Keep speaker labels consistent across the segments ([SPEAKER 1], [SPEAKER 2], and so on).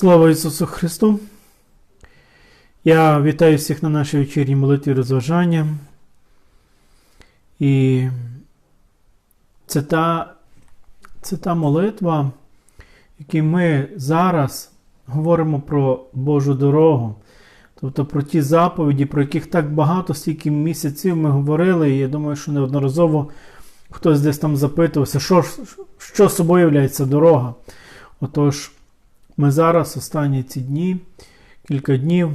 [SPEAKER 1] Слава Ісусу Христу! Я вітаю всіх на нашій вечірній молитві розважання. І це та, це та молитва, якій ми зараз говоримо про Божу дорогу, тобто про ті заповіді, про яких так багато, стільки місяців ми говорили, і я думаю, що неодноразово хтось десь там запитувався, що, що собою являється дорога. Отож, ми зараз останні ці дні, кілька днів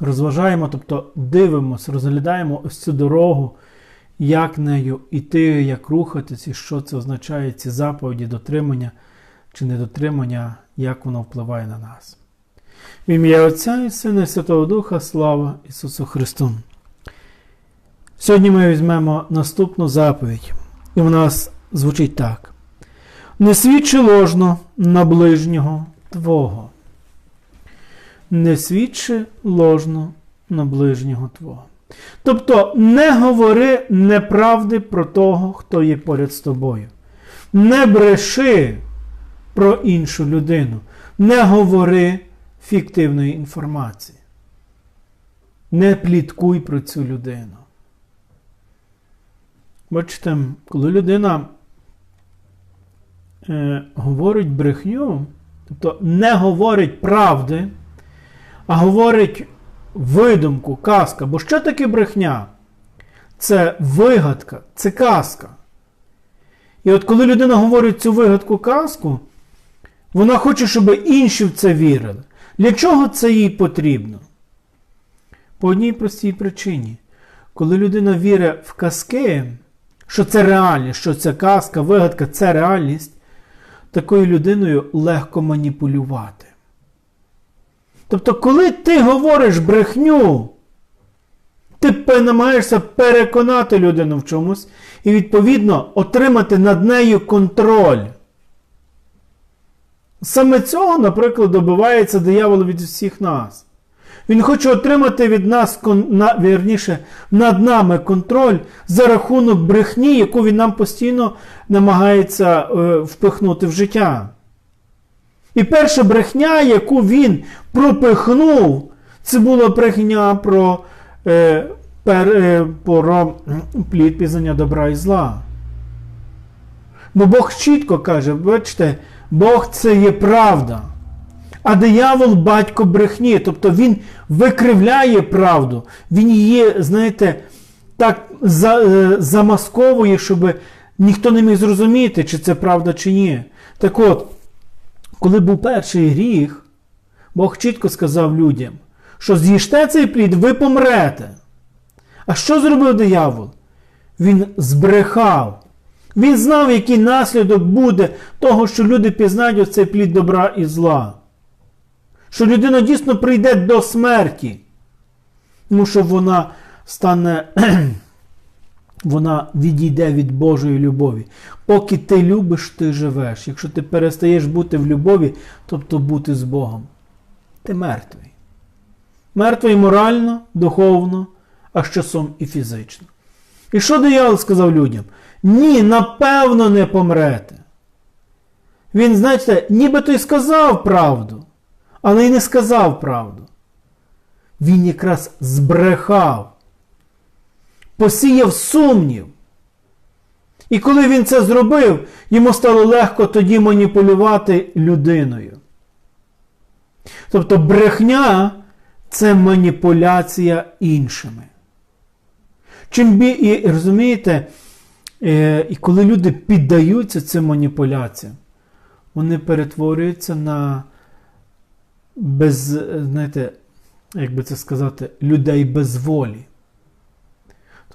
[SPEAKER 1] розважаємо, тобто дивимося, розглядаємо ось цю дорогу, як нею йти, як рухатися, і що це означає, ці заповіді, дотримання чи недотримання, як воно впливає на нас. В ім'я Отця і Сина і Святого Духа, слава Ісусу Христу! Сьогодні ми візьмемо наступну заповідь, і в нас звучить так. Не свідчи ложно на ближнього Твого. Не свідчи ложно на ближнього Твого. Тобто не говори неправди про того, хто є поряд з тобою. Не бреши про іншу людину. Не говори фіктивної інформації. Не пліткуй про цю людину. Бачите, коли людина е, говорить брехню, тобто не говорить правди, а говорить видумку, казка. Бо що таке брехня? Це вигадка, це казка. І от коли людина говорить цю вигадку казку, вона хоче, щоб інші в це вірили. Для чого це їй потрібно? По одній простій причині. Коли людина вірить в казки, що це реальність, що це казка, вигадка, це реальність, такою людиною легко маніпулювати. Тобто, коли ти говориш брехню, ти намагаєшся переконати людину в чомусь і, відповідно, отримати над нею контроль. Саме цього, наприклад, добивається диявол від всіх нас. Він хоче отримати від нас, вірніше, над нами контроль за рахунок брехні, яку він нам постійно намагається е, впихнути в життя. І перша брехня, яку він пропихнув, це була брехня про е, пер, е, про плід пізнання добра і зла. Бо Бог чітко каже, бачите, Бог це є правда. А диявол батько брехні, тобто він викривляє правду, він її, знаєте, так за, е, замасковує, щоб ніхто не міг зрозуміти, чи це правда, чи ні. Так от, коли був перший гріх, Бог чітко сказав людям, що з'їжте цей плід, ви помрете. А що зробив диявол? Він збрехав. Він знав, який наслідок буде того, що люди пізнають оцей плід добра і зла що людина дійсно прийде до смерті, тому що вона стане, вона відійде від Божої любові. Поки ти любиш, ти живеш. Якщо ти перестаєш бути в любові, тобто бути з Богом, ти мертвий. Мертвий морально, духовно, а з часом і фізично. І що диявол сказав людям? Ні, напевно, не помрете. Він, знаєте, нібито й сказав правду але й не сказав правду. Він якраз збрехав, посіяв сумнів. І коли він це зробив, йому стало легко тоді маніпулювати людиною. Тобто брехня це маніпуляція іншими. Чим бі, і розумієте, е, і коли люди піддаються цим маніпуляціям, вони перетворюються на без, знаєте, як би це сказати, людей без волі.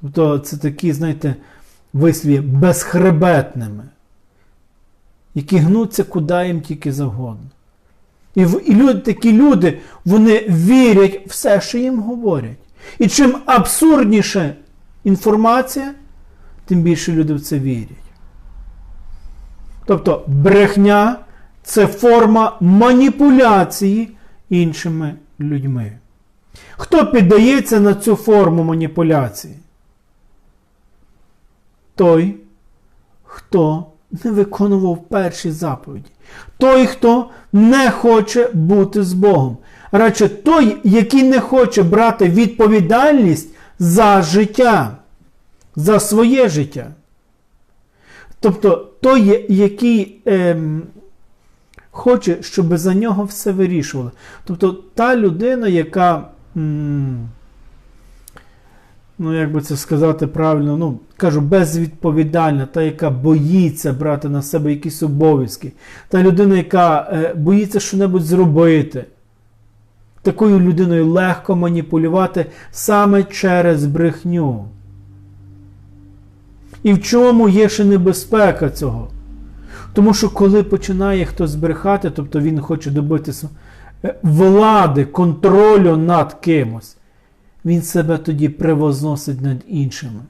[SPEAKER 1] Тобто це такі, знаєте, вислові безхребетними, які гнуться куди їм тільки завгодно. І і люди, такі люди, вони вірять все, що їм говорять. І чим абсурдніша інформація, тим більше люди в це вірять. Тобто брехня це форма маніпуляції іншими людьми. Хто піддається на цю форму маніпуляції? Той, хто не виконував перші заповіді. Той, хто не хоче бути з Богом. Радше той, який не хоче брати відповідальність за життя, за своє життя. Тобто той, який ем, хоче, щоб за нього все вирішували. Тобто та людина, яка, ну як би це сказати правильно, ну, кажу, безвідповідальна, та, яка боїться брати на себе якісь обов'язки, та людина, яка е, боїться що-небудь зробити. Такою людиною легко маніпулювати саме через брехню. І в чому є ще небезпека цього? Тому що коли починає хтось брехати, тобто він хоче добитися е, влади, контролю над кимось, він себе тоді превозносить над іншими.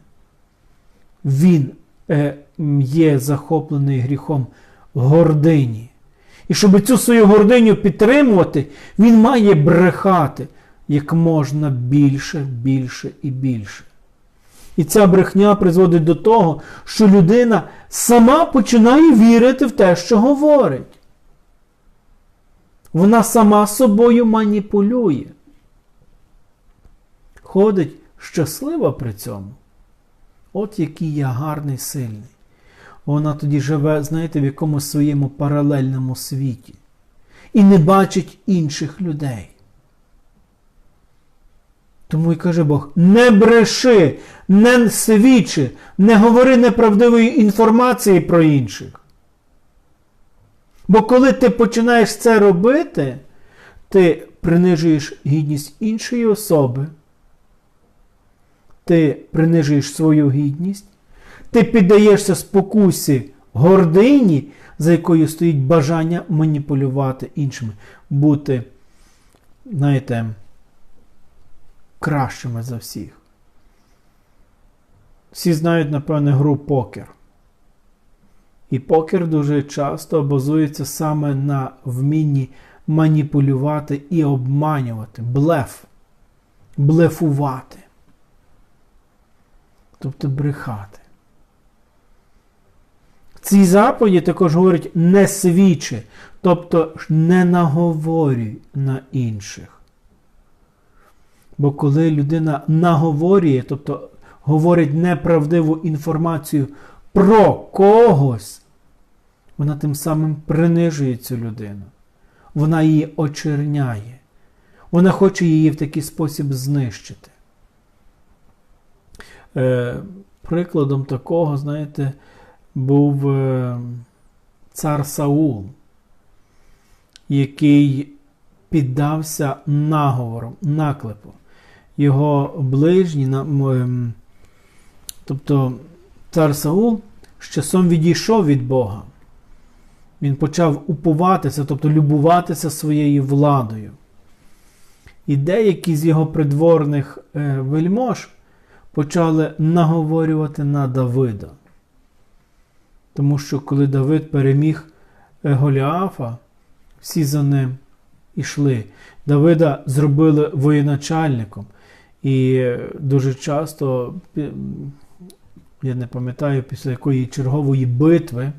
[SPEAKER 1] Він е, є захоплений гріхом гордині. І щоб цю свою гординю підтримувати, він має брехати як можна більше, більше і більше. І ця брехня призводить до того, що людина сама починає вірити в те, що говорить. Вона сама собою маніпулює. Ходить щаслива при цьому. От який я гарний, сильний. Вона тоді живе, знаєте, в якомусь своєму паралельному світі і не бачить інших людей. Тому і каже Бог: не бреши, не свідчи, не говори неправдивої інформації про інших. Бо коли ти починаєш це робити, ти принижуєш гідність іншої особи, ти принижуєш свою гідність, ти піддаєшся спокусі гордині, за якою стоїть бажання маніпулювати іншими, бути, знаєте, кращими за всіх. Всі знають, напевне, гру покер. І покер дуже часто базується саме на вмінні маніпулювати і обманювати, блеф, блефувати. Тобто брехати. Ці заповіді також говорять не свідчи, тобто не наговорюй на інших. Бо коли людина наговорює, тобто говорить неправдиву інформацію про когось, вона тим самим принижує цю людину. Вона її очерняє. Вона хоче її в такий спосіб знищити. Е, Прикладом такого, знаєте, був е, цар Саул, який піддався наговору, наклепу. Його ближні, ем, тобто цар Саул з часом відійшов від Бога. Він почав упуватися, тобто любуватися своєю владою. І деякі з його придворних е, вельмож почали наговорювати на Давида. Тому що коли Давид переміг е, Голіафа, всі за ним ішли. Давида зробили воєначальником. І дуже часто, я не пам'ятаю, після якої чергової битви,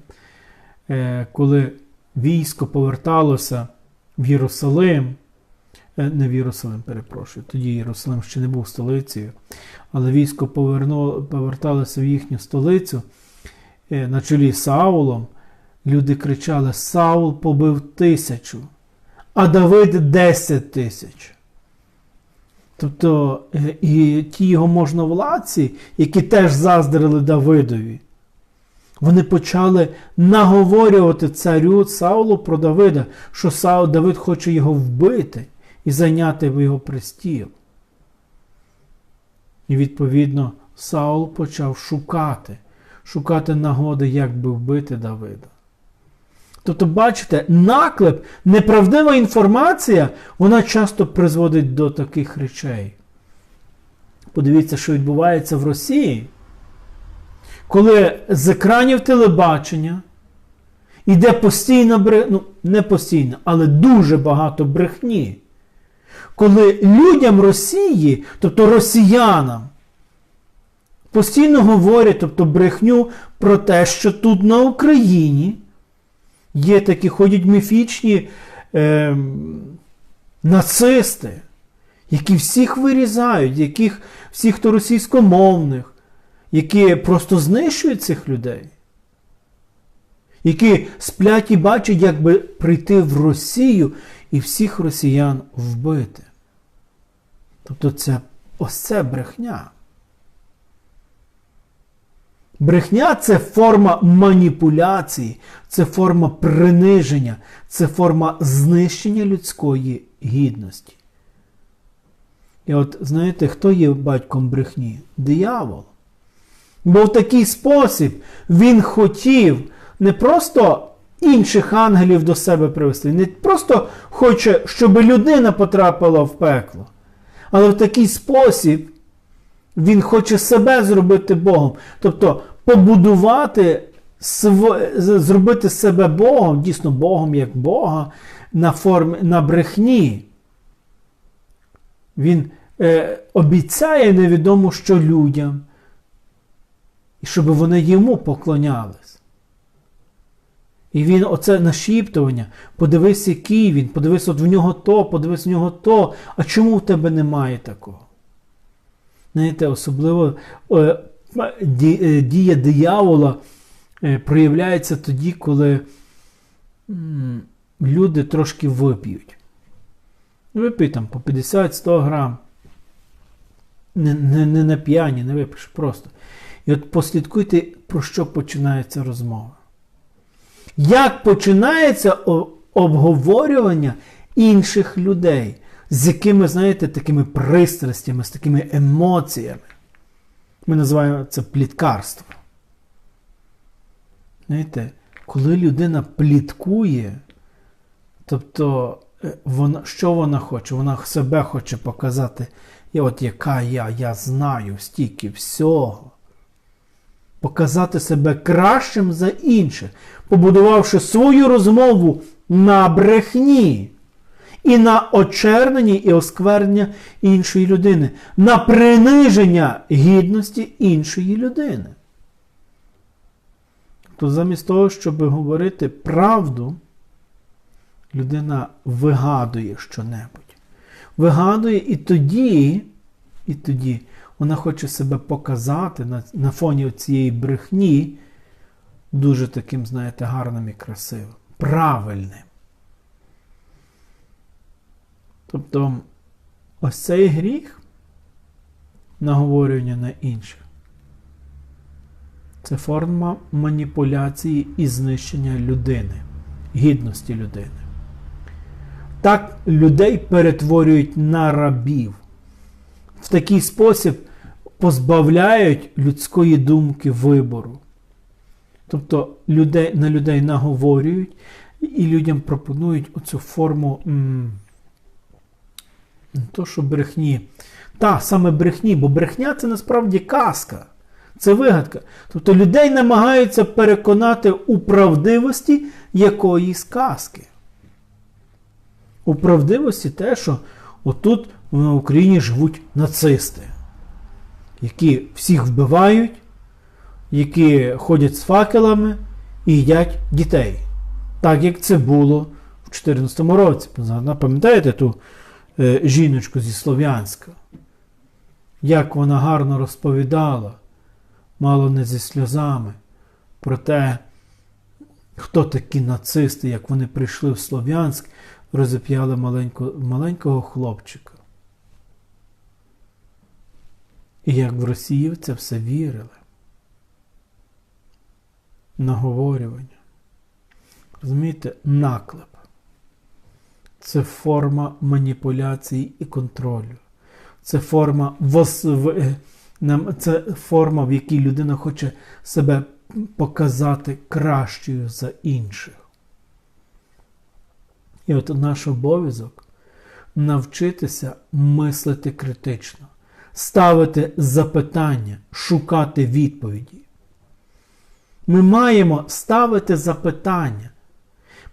[SPEAKER 1] е, коли військо поверталося в Єрусалим, е, не в Єрусалим, перепрошую, тоді Єрусалим ще не був столицею, але військо поверталося в їхню столицю. Е, на чолі з Саулом, люди кричали: Саул побив тисячу, а Давид десять тисяч. Тобто е, і ті його можновладці, які теж заздрили Давидові, вони почали наговорювати царю Саулу про Давида, що Саул Давид хоче його вбити і зайняти його престіл. І відповідно Саул почав шукати шукати нагоди, як би вбити Давида. Тобто, бачите, наклеп, неправдива інформація, вона часто призводить до таких речей. Подивіться, що відбувається в Росії, коли з екранів телебачення йде постійна брехня, ну, не постійно, але дуже багато брехні. Коли людям Росії, тобто росіянам, постійно говорять, тобто брехню про те, що тут на Україні є такі ходять міфічні е, нацисти, які всіх вирізають, яких всіх хто російськомовних, які просто знищують цих людей, які сплять і бачать, як би прийти в Росію і всіх росіян вбити. Тобто це ось це брехня. Брехня це форма маніпуляції, це форма приниження, це форма знищення людської гідності. І от знаєте, хто є батьком брехні? Диявол. Бо в такий спосіб він хотів не просто інших ангелів до себе привести, не просто хоче, щоб людина потрапила в пекло, але в такий спосіб він хоче себе зробити Богом. Тобто побудувати, зробити себе Богом, дійсно Богом як Бога на формі, на брехні. Він е, обіцяє невідомо що людям, і щоб вони йому поклонялись. І він оце нашіптування, подивись, який він, подивись, от в нього то, подивись в нього то. А чому в тебе немає такого? Знаєте, особливо е, е, дія диявола е, проявляється тоді, коли люди трошки вип'ють. Випий там по 50-100 грам. Не, не, не на п'яні, не випиш просто. І от послідкуйте, про що починається розмова. Як починається обговорювання інших людей, з якими, знаєте, такими пристрастями, з такими емоціями. Ми називаємо це пліткарство. Знаєте, коли людина пліткує, тобто, е, вона, що вона хоче? Вона себе хоче показати, і от яка я, я знаю стільки всього показати себе кращим за інших, побудувавши свою розмову на брехні і на очерненні і осквернення іншої людини, на приниження гідності іншої людини. То замість того, щоб говорити правду, людина вигадує щонебудь. Вигадує і тоді, і тоді вона хоче себе показати на на фоні цієї брехні дуже таким, знаєте, гарним і красивим, правильним. Тобто ось цей гріх наговорювання на інших. Це форма маніпуляції і знищення людини, гідності людини. Так людей перетворюють на рабів. В такий спосіб позбавляють людської думки вибору. Тобто людей, на людей наговорюють і людям пропонують оцю форму м, то, що брехні. Та, саме брехні, бо брехня це насправді казка. Це вигадка. Тобто людей намагаються переконати у правдивості якоїсь казки. У правдивості те, що отут в Україні живуть нацисти які всіх вбивають, які ходять з факелами і їдять дітей. Так як це було в 2014 році. Пам'ятаєте ту е, жіночку зі Слов'янська? Як вона гарно розповідала, мало не зі сльозами, про те, хто такі нацисти, як вони прийшли в Слов'янськ, розіп'яли маленького хлопчика. І як в Росії в це все вірили. Наговорювання. Розумієте, наклеп. Це форма маніпуляції і контролю. Це форма, це форма, в якій людина хоче себе показати кращою за інших. І от наш обов'язок навчитися мислити критично ставити запитання, шукати відповіді. Ми маємо ставити запитання.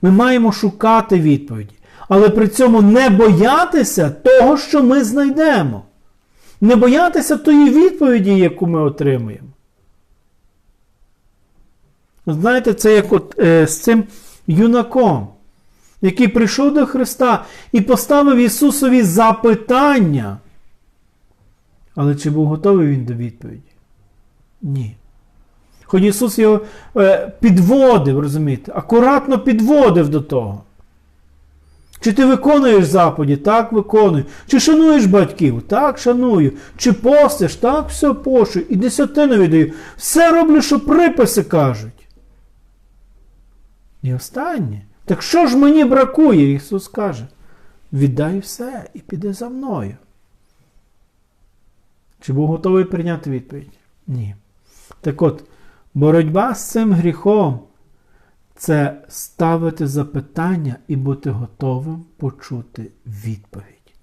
[SPEAKER 1] Ми маємо шукати відповіді, але при цьому не боятися того, що ми знайдемо. Не боятися тої відповіді, яку ми отримуємо. Знаєте, це як от е, з цим юнаком, який прийшов до Христа і поставив Ісусові запитання. Але чи був готовий він до відповіді? Ні. Хоч Ісус його е, підводив, розумієте, акуратно підводив до того. Чи ти виконуєш заповіді? Так, виконую. Чи шануєш батьків? Так, шаную. Чи постиш? Так, все пошу. І десятину віддаю. Все роблю, що приписи кажуть. І останнє. Так що ж мені бракує? Ісус каже. Віддай все і піди за мною. Чи був готовий прийняти відповідь? Ні. Так от, боротьба з цим гріхом це ставити запитання і бути готовим почути відповідь.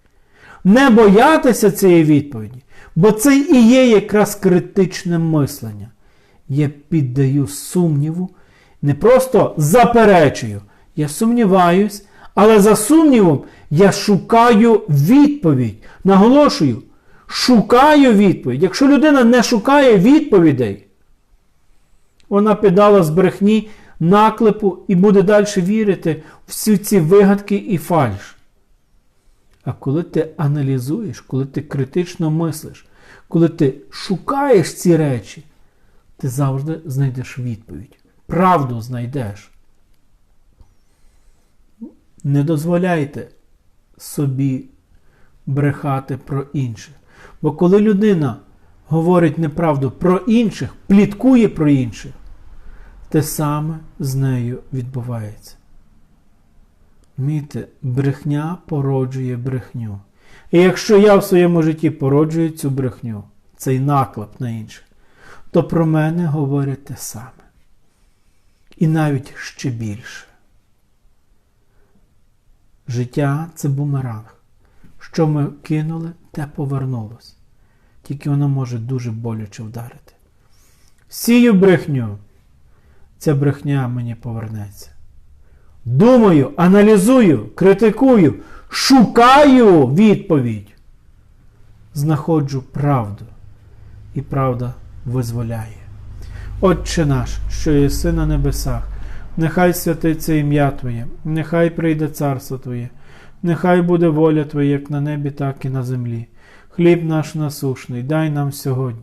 [SPEAKER 1] Не боятися цієї відповіді, бо це і є якраз критичне мислення. Я піддаю сумніву, не просто заперечую, я сумніваюсь, але за сумнівом я шукаю відповідь. Наголошую, шукаю відповідь. Якщо людина не шукає відповідей, вона піддала з брехні наклепу і буде далі вірити в всі ці вигадки і фальш. А коли ти аналізуєш, коли ти критично мислиш, коли ти шукаєш ці речі, ти завжди знайдеш відповідь. Правду знайдеш. Не дозволяйте собі брехати про інших. Бо коли людина говорить неправду про інших, пліткує про інших, те саме з нею відбувається. Міте, брехня породжує брехню. І якщо я в своєму житті породжую цю брехню, цей наклеп на інших, то про мене говорять те саме. І навіть ще більше. Життя це бумеранг. Що ми кинули, те повернулось. Тільки воно може дуже боляче вдарити. Сію брехню ця брехня мені повернеться. Думаю, аналізую, критикую, шукаю відповідь. Знаходжу правду, і правда визволяє. Отче наш, що єси на небесах, нехай святиться ім'я Твоє, нехай прийде царство Твоє, нехай буде воля Твоя, як на небі, так і на землі. Хліб наш насушний, дай нам сьогодні.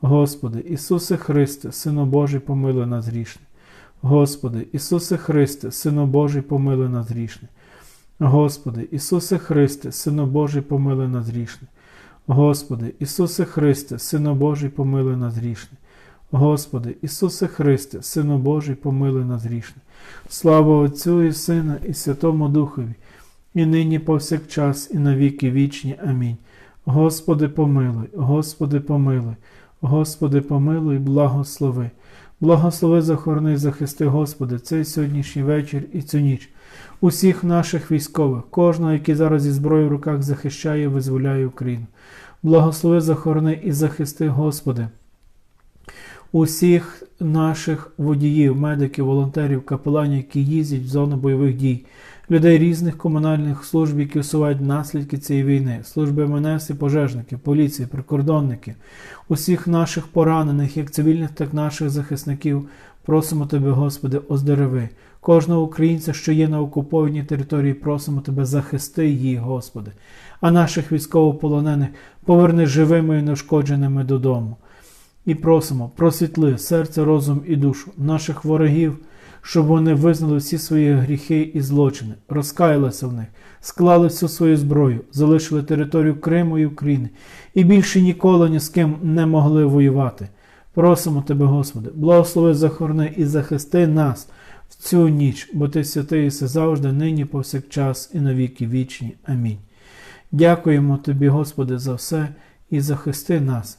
[SPEAKER 1] Господи, Ісусе Христе, Сину Божий, помилуй нас грішне. Господи, Ісусе Христе, Сину Божий, помилуй нас грішне. Господи, Ісусе Христе, Сину Божий, помилуй нас грішне. Господи, Ісусе Христе, Сину Божий, помилуй нас грішне. Господи, Ісусе Христе, Сину Божий, помилуй нас грішне. Слава Отцю і Сина, і Святому Духові, і нині повсякчас, і навіки вічні. Амінь. Господи, помилуй, Господи, помилуй. Господи, помилуй, благослови. Благослови, захорони, захисти, Господи, цей сьогоднішній вечір і цю ніч. Усіх наших військових, кожного, який зараз зі зброєю в руках захищає визволяє Україну. Благослови, захорони і захисти, Господи. Усіх наших водіїв, медиків, волонтерів, капеланів, які їздять в зону бойових дій, людей різних комунальних служб, які усувають наслідки цієї війни, служби МНС і пожежники, поліції, прикордонники, усіх наших поранених, як цивільних, так і наших захисників, просимо Тебе, Господи, оздорови. Кожного українця, що є на окупованій території, просимо Тебе, захисти її, Господи, а наших військовополонених поверни живими і неушкодженими додому. І просимо, просвітли серце, розум і душу наших ворогів щоб вони визнали всі свої гріхи і злочини, розкаялися в них, склали всю свою зброю, залишили територію Криму і України і більше ніколи ні з ким не могли воювати. Просимо Тебе, Господи, благослови захорони і захисти нас в цю ніч, бо Ти святий завжди, нині, повсякчас, і навіки вічні. Амінь. Дякуємо Тобі, Господи, за все і захисти нас